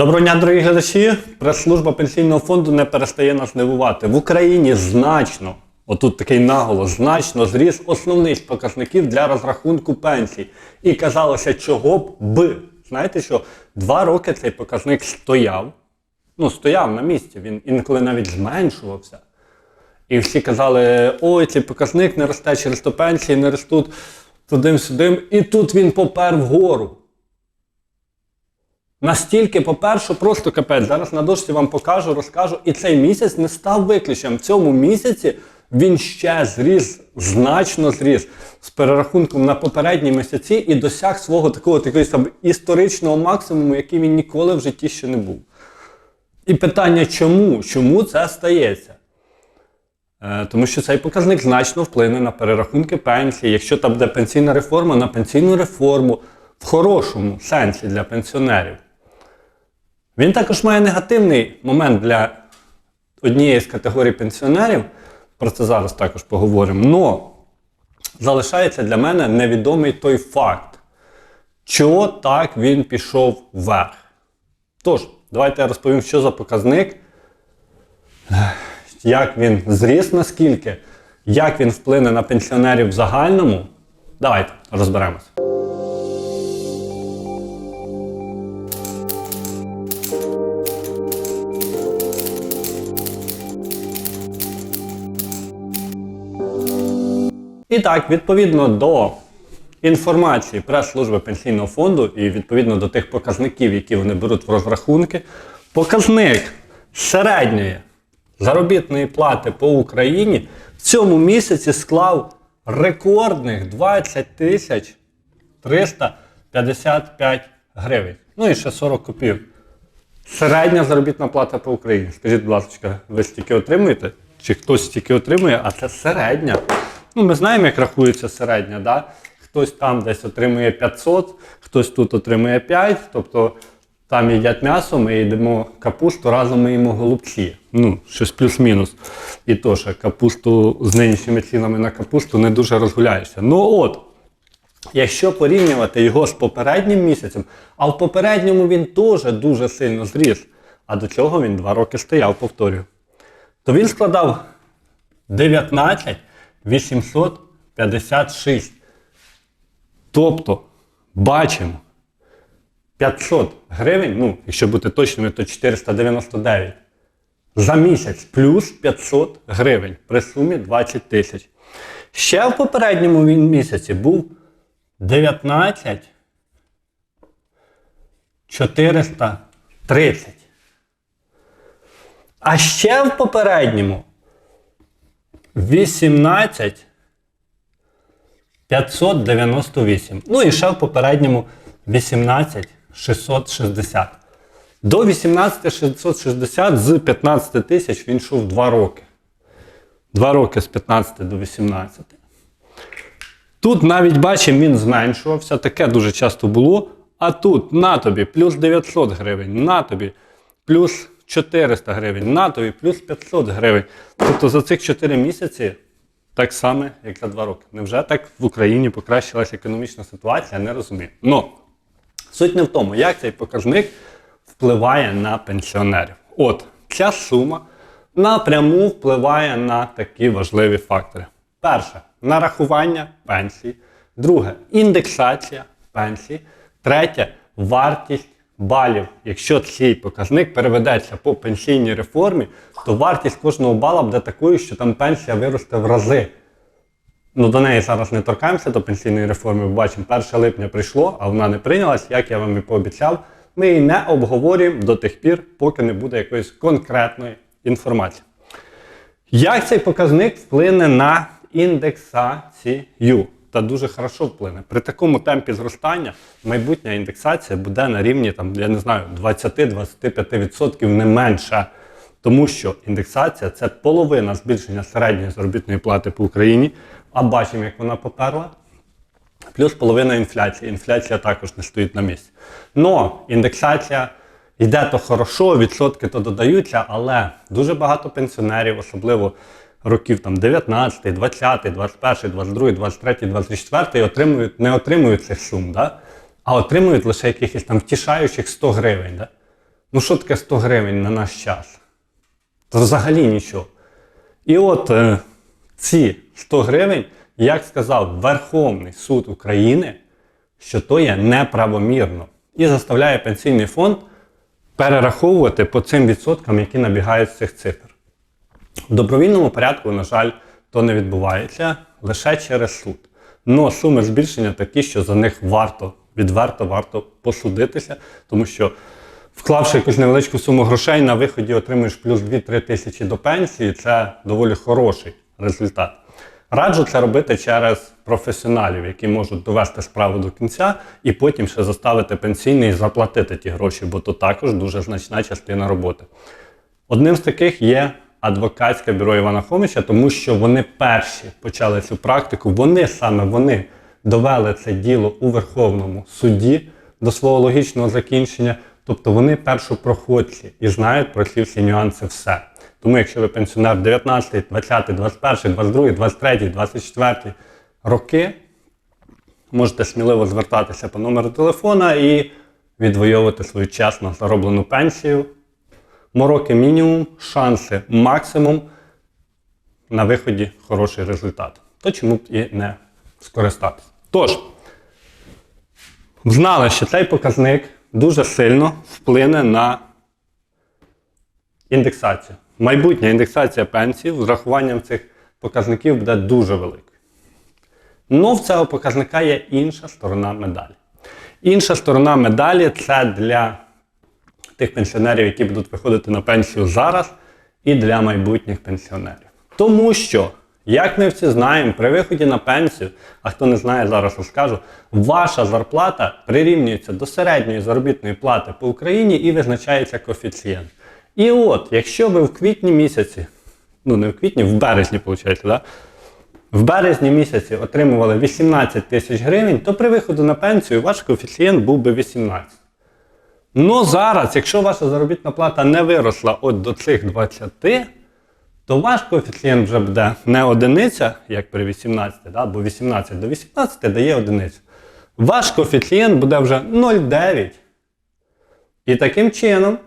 Доброго дня, дорогі глядачі. Прес-служба пенсійного фонду не перестає нас дивувати. В Україні значно, отут такий наголос, значно зріс основний з показників для розрахунку пенсій. І казалося, чого б би. Знаєте що? Два роки цей показник стояв. Ну, стояв на місці, він інколи навіть зменшувався. І всі казали, ой, цей показник не росте через то пенсії, не ростуть туди-сюди. І тут він попер вгору. Настільки, по-перше, просто капець. Зараз на дошці вам покажу, розкажу. І цей місяць не став виключенням. В цьому місяці він ще зріс, значно зріс з перерахунком на попередні місяці і досяг свого такого такого історичного максимуму, який він ніколи в житті ще не був. І питання, чому? Чому це стається? Е, Тому що цей показник значно вплине на перерахунки пенсії. Якщо там буде пенсійна реформа, на пенсійну реформу в хорошому сенсі для пенсіонерів. Він також має негативний момент для однієї з категорій пенсіонерів. Про це зараз також поговоримо. Но залишається для мене невідомий той факт, чого так він пішов вверх. Тож, давайте я розповім, що за показник, як він зріс наскільки, як він вплине на пенсіонерів в загальному. Давайте розберемося. І так, відповідно до інформації прес-служби пенсійного фонду і відповідно до тих показників, які вони беруть в розрахунки, показник середньої заробітної плати по Україні в цьому місяці склав рекордних 20 тисяч 355 гривень. Ну і ще 40 копійок. Середня заробітна плата по Україні. Скажіть, будь ласка, ви стільки отримуєте? Чи хтось стільки отримує, а це середня. Ну, ми знаємо, як рахується середня, да? Хтось там десь отримує 500, хтось тут отримує 5, тобто там їдять м'ясо, ми їдемо капусту, разом ми їмо голубці. Ну, щось плюс-мінус. І то, що капусту з нинішніми цінами на капусту не дуже розгуляєшся. Ну от, Якщо порівнювати його з попереднім місяцем, а в попередньому він теж дуже сильно зріс, а до цього він два роки стояв, повторюю, то він складав 19 856. Тобто, бачимо, 500 гривень, ну, якщо бути точними, то 499. За місяць плюс 500 гривень при сумі 20 тисяч. Ще в попередньому місяці був 19 430. А ще в попередньому 18 598. Ну і ще в попередньому 18 660. До 18 660 з 15 тисяч він йшов 2 роки. 2 роки з 15 до 18. Тут навіть бачимо, він зменшувався, таке дуже часто було. А тут на тобі плюс 900 гривень, на тобі плюс 400 гривень, на тобі плюс 500 гривень. Тобто за цих 4 місяці так само, як за 2 роки. Невже так в Україні покращилася економічна ситуація? Не розумію. Но суть не в тому, як цей показник впливає на пенсіонерів. От ця сума напряму впливає на такі важливі фактори. Перше нарахування пенсії. Друге індексація пенсії. Третє вартість балів. Якщо цей показник переведеться по пенсійній реформі, то вартість кожного бала буде такою, що там пенсія виросте в рази. Ну, до неї зараз не торкаємося до пенсійної реформи. Ми бачимо, 1 липня прийшло, а вона не прийнялась, як я вам і пообіцяв. Ми її не обговорюємо до тих пір, поки не буде якоїсь конкретної інформації. Як цей показник вплине на індексацію? Та дуже хорошо вплине. При такому темпі зростання майбутня індексація буде на рівні там, я не знаю, 20-25% не менше. Тому що індексація це половина збільшення середньої заробітної плати по Україні, а бачимо, як вона поперла. Плюс половина інфляції. Інфляція також не стоїть на місці. Но індексація йде то хорошо, відсотки то додаються, але дуже багато пенсіонерів, особливо років там 19, 20, 21, 22, 23, 24, отримують, не отримують цих сум, да? а отримують лише якихось там втішаючих 100 гривень. Да? Ну що таке 100 гривень на наш час? Та взагалі нічого. І от е, ці 100 гривень, як сказав Верховний суд України, що то є неправомірно. І заставляє пенсійний фонд перераховувати по цим відсоткам, які набігають з цих цифр. В добровільному порядку, на жаль, то не відбувається лише через суд. Но суми збільшення такі, що за них варто, відверто варто посудитися, тому що вклавши якусь невеличку суму грошей, на виході отримуєш плюс 2-3 тисячі до пенсії, це доволі хороший результат. Раджу це робити через професіоналів, які можуть довести справу до кінця і потім ще заставити пенсійний і заплатити ті гроші, бо то також дуже значна частина роботи. Одним з таких є адвокатське бюро Івана Хомича, тому що вони перші почали цю практику. Вони саме вони довели це діло у Верховному суді до свого логічного закінчення. Тобто вони першопроходці і знають про ці всі нюанси все. Тому, якщо ви пенсіонер 19, 20, 21, 22, 23, 24 роки, можете сміливо звертатися по номеру телефона і відвоювати свою чесно зароблену пенсію. Мороки мінімум, шанси максимум. На виході хороший результат. То чому б і не скористатися. Тож, знали, що цей показник дуже сильно вплине на індексацію. Майбутня індексація пенсій з врахуванням цих показників буде дуже великою. Но в цього показника є інша сторона медалі. Інша сторона медалі це для тих пенсіонерів, які будуть виходити на пенсію зараз, і для майбутніх пенсіонерів. Тому що, як ми всі знаємо, при виході на пенсію, а хто не знає, зараз розкажу, ваша зарплата прирівнюється до середньої заробітної плати по Україні і визначається коефіцієнт. І от, якщо ви в квітні місяці, ну не в квітні, в березні, виходить, да? в березні місяці отримували 18 тисяч гривень, то при виходу на пенсію ваш коефіцієнт був би 18. Ну зараз, якщо ваша заробітна плата не виросла от до цих 20, то ваш коефіцієнт вже буде не одиниця, як при 18, да? бо 18 до 18 дає одиницю. Ваш коефіцієнт буде вже 0,9. І таким чином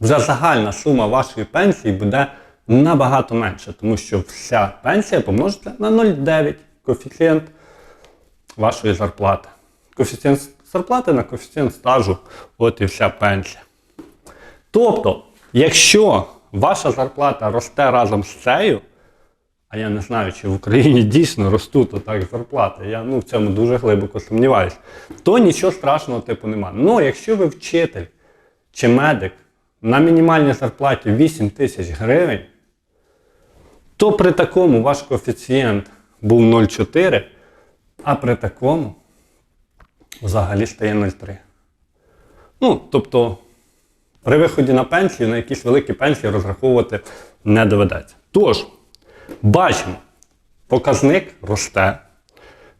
вже загальна сума вашої пенсії буде набагато менша, тому що вся пенсія помножиться на 0,9 коефіцієнт вашої зарплати. Коефіцієнт зарплати на коефіцієнт стажу, от і вся пенсія. Тобто, якщо ваша зарплата росте разом з цією, а я не знаю, чи в Україні дійсно ростуть отак зарплати, я ну, в цьому дуже глибоко сумніваюся, то нічого страшного типу нема. Ну, якщо ви вчитель чи медик на мінімальній зарплаті 8 тисяч гривень, то при такому ваш коефіцієнт був 0,4, а при такому взагалі стає 0,3. Ну, тобто, при виході на пенсію на якісь великі пенсії розраховувати не доведеться. Тож, бачимо, показник росте,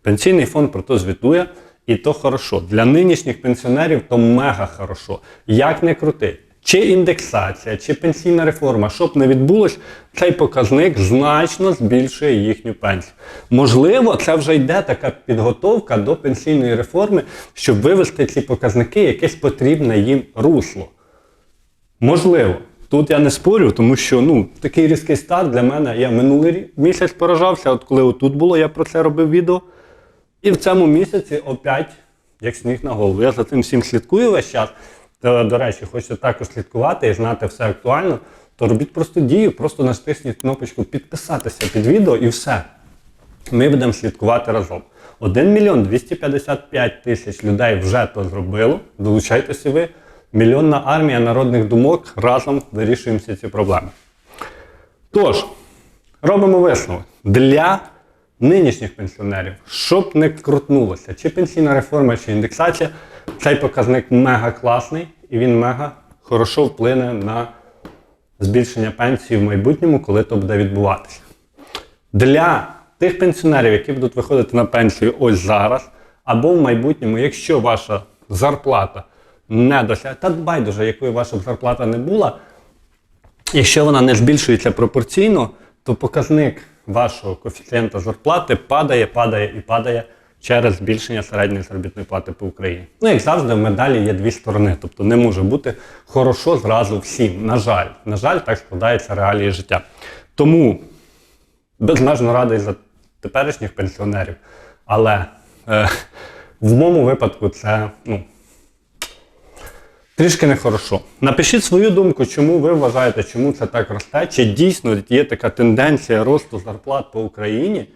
пенсійний фонд про то звітує, і то хорошо. Для нинішніх пенсіонерів то мега хорошо. Як не крути. Чи індексація, чи пенсійна реформа, щоб не відбулось, цей показник значно збільшує їхню пенсію. Можливо, це вже йде така підготовка до пенсійної реформи, щоб вивести ці показники якесь потрібне їм русло. Можливо. Тут я не спорю, тому що ну, такий різкий старт для мене. Я минулий місяць поражався, от коли отут було, я про це робив відео. І в цьому місяці опять як сніг на голову. Я за цим всім слідкую весь час. Та, до речі, хочете також слідкувати і знати все актуально, то робіть просто дію, просто натисніть кнопочку підписатися під відео і все. Ми будемо слідкувати разом. 1 мільйон 255 тисяч людей вже то зробило. Долучайтеся ви. Мільйонна армія народних думок разом вирішуємо ці проблеми. Тож, робимо висновок. Для нинішніх пенсіонерів, щоб не крутнулося, чи пенсійна реформа, чи індексація, цей показник мега класний і він мега хорошо вплине на збільшення пенсії в майбутньому, коли то буде відбуватися. Для тих пенсіонерів, які будуть виходити на пенсію ось зараз, або в майбутньому, якщо ваша зарплата не досягає, та байдуже, якою ваша б зарплата не була, якщо вона не збільшується пропорційно, то показник вашого коефіцієнта зарплати падає, падає і падає через збільшення середньої заробітної плати по Україні. Ну, як завжди, в медалі є дві сторони, тобто не може бути хорошо зразу всім. На жаль, на жаль, так складаються реалії життя. Тому безмежно радий за теперішніх пенсіонерів, але е, в моєму випадку це ну, трішки нехорошо. Напишіть свою думку, чому ви вважаєте, чому це так росте, чи дійсно є така тенденція росту зарплат по Україні.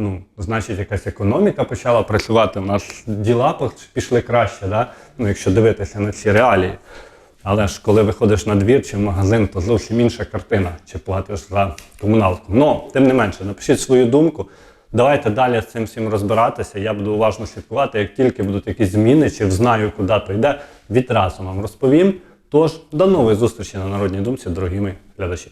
Ну, значить, якась економіка почала працювати, у нас діла пішли краще, да? ну, якщо дивитися на ці реалії. Але ж коли виходиш на двір чи в магазин, то зовсім інша картина, чи платиш за комуналку. Ну, тим не менше, напишіть свою думку. Давайте далі з цим всім розбиратися. Я буду уважно слідкувати. Як тільки будуть якісь зміни, чи знаю, куди то йде, відразу вам розповім. Тож, до нової зустрічі на Народній думці, дорогі мої глядачі.